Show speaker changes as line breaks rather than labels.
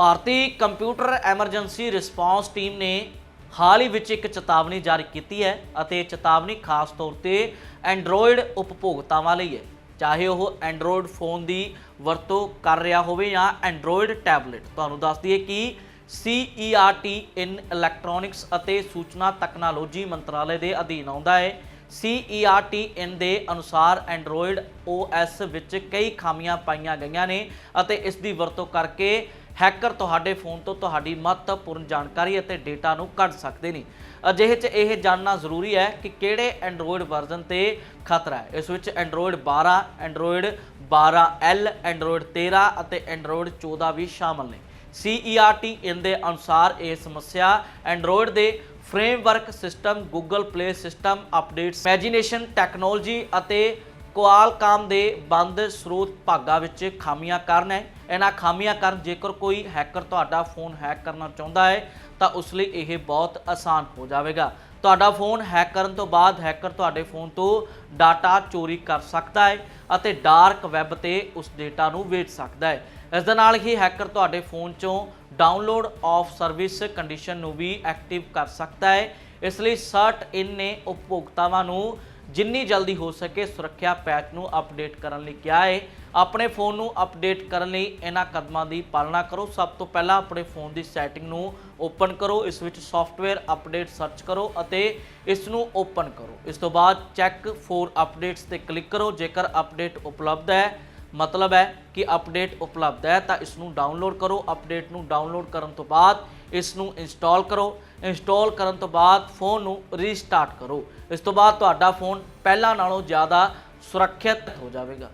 ਭਾਰਤੀ computer emergency response team ਨੇ ਹਾਲ ਹੀ ਵਿੱਚ ਇੱਕ ਚੇਤਾਵਨੀ ਜਾਰੀ ਕੀਤੀ ਹੈ ਅਤੇ ਚੇਤਾਵਨੀ ਖਾਸ ਤੌਰ ਤੇ ਐਂਡਰੋਇਡ ਉਪਭੋਗਤਾਵਾਂ ਲਈ ਹੈ। ਚਾਹੇ ਉਹ ਐਂਡਰੋਇਡ ਫੋਨ ਦੀ ਵਰਤੋਂ ਕਰ ਰਿਹਾ ਹੋਵੇ ਜਾਂ ਐਂਡਰੋਇਡ ਟੈਬਲੇਟ। ਤੁਹਾਨੂੰ ਦੱਸ ਦਈਏ ਕਿ CERT ਇਨ ਇਲੈਕਟ੍ਰੋਨਿਕਸ ਅਤੇ ਸੂਚਨਾ ਤਕਨਾਲੋਜੀ ਮੰਤਰਾਲੇ ਦੇ ਅਧੀਨ ਆਉਂਦਾ ਹੈ। CERT ਇਨ ਦੇ ਅਨੁਸਾਰ ਐਂਡਰੋਇਡ OS ਵਿੱਚ ਕਈ ਖਾਮੀਆਂ ਪਾਈਆਂ ਗਈਆਂ ਨੇ ਅਤੇ ਇਸ ਦੀ ਵਰਤੋਂ ਕਰਕੇ ਹੈਕਰ ਤੁਹਾਡੇ ਫੋਨ ਤੋਂ ਤੁਹਾਡੀ ਮਹੱਤਵਪੂਰਨ ਜਾਣਕਾਰੀ ਅਤੇ ਡੇਟਾ ਨੂੰ ਕੱਢ ਸਕਦੇ ਨੇ। ਅਜਿਹੇ 'ਚ ਇਹ ਜਾਣਨਾ ਜ਼ਰੂਰੀ ਹੈ ਕਿ ਕਿਹੜੇ ਐਂਡਰੋਇਡ ਵਰਜ਼ਨ ਤੇ ਖਤਰਾ ਹੈ। ਇਸ ਵਿੱਚ ਐਂਡਰੋਇਡ 12 ਐਂਡਰੋਇਡ 12L ਐਂਡਰੋਇਡ 13 ਅਤੇ ਐਂਡਰੋਇਡ 14 ਵੀ ਸ਼ਾਮਲ ਨੇ। CERT ਇਨ ਦੇ ਅਨੁਸਾਰ ਇਹ ਸਮੱਸਿਆ ਐਂਡਰੋਇਡ ਦੇ framework system Google Play system updates imagination technology ਅਤੇ ਕੁਆਲਕਾਮ ਦੇ ਬੰਦ ਸਰੋਤ ਭਾਗਾਂ ਵਿੱਚ ਖਾਮੀਆਂ ਕਾਰਨ ਹੈ। ਇਹਨਾਂ ਖਾਮੀਆਂ ਕਾਰਨ ਜੇਕਰ ਕੋਈ ਹੈਕਰ ਤੁਹਾਡਾ ਫੋਨ ਹੈਕ ਕਰਨਾ ਚਾਹੁੰਦਾ ਹੈ, ਤਾਂ ਉਸ ਲਈ ਇਹ ਬਹੁਤ ਆਸਾਨ ਹੋ ਜਾਵੇਗਾ। ਤੁਹਾਡਾ ਫੋਨ ਹੈਕ ਕਰਨ ਤੋਂ ਬਾਅਦ ਹੈਕਰ ਤੁਹਾਡੇ ਫੋਨ ਤੋਂ ਡਾਟਾ ਚੋਰੀ ਕਰ ਸਕਦਾ ਹੈ ਅਤੇ ਡਾਰਕ ਵੈਬ ਤੇ ਉਸ ਡੇਟਾ ਨੂੰ ਵੇਚ ਸਕਦਾ ਹੈ। ਇਸ ਦੇ ਨਾਲ ਹੀ ਹੈਕਰ ਤੁਹਾਡੇ ਫੋਨ ਚੋਂ ਡਾਊਨਲੋਡ ਆਫ ਸਰਵਿਸ ਕੰਡੀਸ਼ਨ ਨੂੰ ਵੀ ਐਕਟਿਵ ਕਰ ਸਕਦਾ ਹੈ। ਇਸ ਲਈ ਸਰਟ ਇਨ ਨੇ ਉਪਭੋਗਤਾਵਾਂ ਨੂੰ ਜਿੰਨੀ ਜਲਦੀ ਹੋ ਸਕੇ ਸੁਰੱਖਿਆ ਪੈਚ ਨੂੰ ਅਪਡੇਟ ਕਰਨ ਲਈ ਕਿਹਾ ਹੈ ਆਪਣੇ ਫੋਨ ਨੂੰ ਅਪਡੇਟ ਕਰਨ ਲਈ ਇਹਨਾਂ ਕਦਮਾਂ ਦੀ ਪਾਲਣਾ ਕਰੋ। ਸਭ ਤੋਂ ਪਹਿਲਾਂ ਆਪਣੇ ਫੋਨ ਦੀ ਸੈਟਿੰਗ ਨੂੰ ਓਪਨ ਕਰੋ। ਇਸ ਵਿੱਚ ਸੌਫਟਵੇਅਰ ਅਪਡੇਟ ਸਰਚ ਕਰੋ ਅਤੇ ਇਸ ਨੂੰ ਓਪਨ ਕਰੋ। ਇਸ ਤੋਂ ਬਾਅਦ ਚੈੱਕ ਫੋਰ ਅਪਡੇਟਸ ਤੇ ਕਲਿੱਕ ਕਰੋ। ਜੇਕਰ ਅਪਡੇਟ ਉਪਲਬਧ ਹੈ ਮਤਲਬ ਹੈ ਕਿ ਅਪਡੇਟ ਉਪਲਬਧ ਹੈ, ਤਾਂ ਇਸ ਨੂੰ ਡਾਊਨਲੋਡ ਕਰੋ। ਅਪਡੇਟ ਨੂੰ ਡਾਊਨਲੋਡ ਕਰਨ ਤੋਂ ਬਾਅਦ ਇਸ ਨੂੰ ਇੰਸਟਾਲ ਕਰੋ। ਇੰਸਟਾਲ ਕਰਨ ਤੋਂ ਬਾਅਦ ਫੋਨ ਨੂੰ ਰੀਸਟਾਰਟ ਕਰੋ। ਇਸ ਤੋਂ ਬਾਅਦ ਤੁਹਾਡਾ ਫੋਨ ਪਹਿਲਾਂ ਨਾਲੋਂ ਜ਼ਿਆਦਾ ਸੁਰੱਖਿਅਤ ਹੋ ਜਾਵੇਗਾ।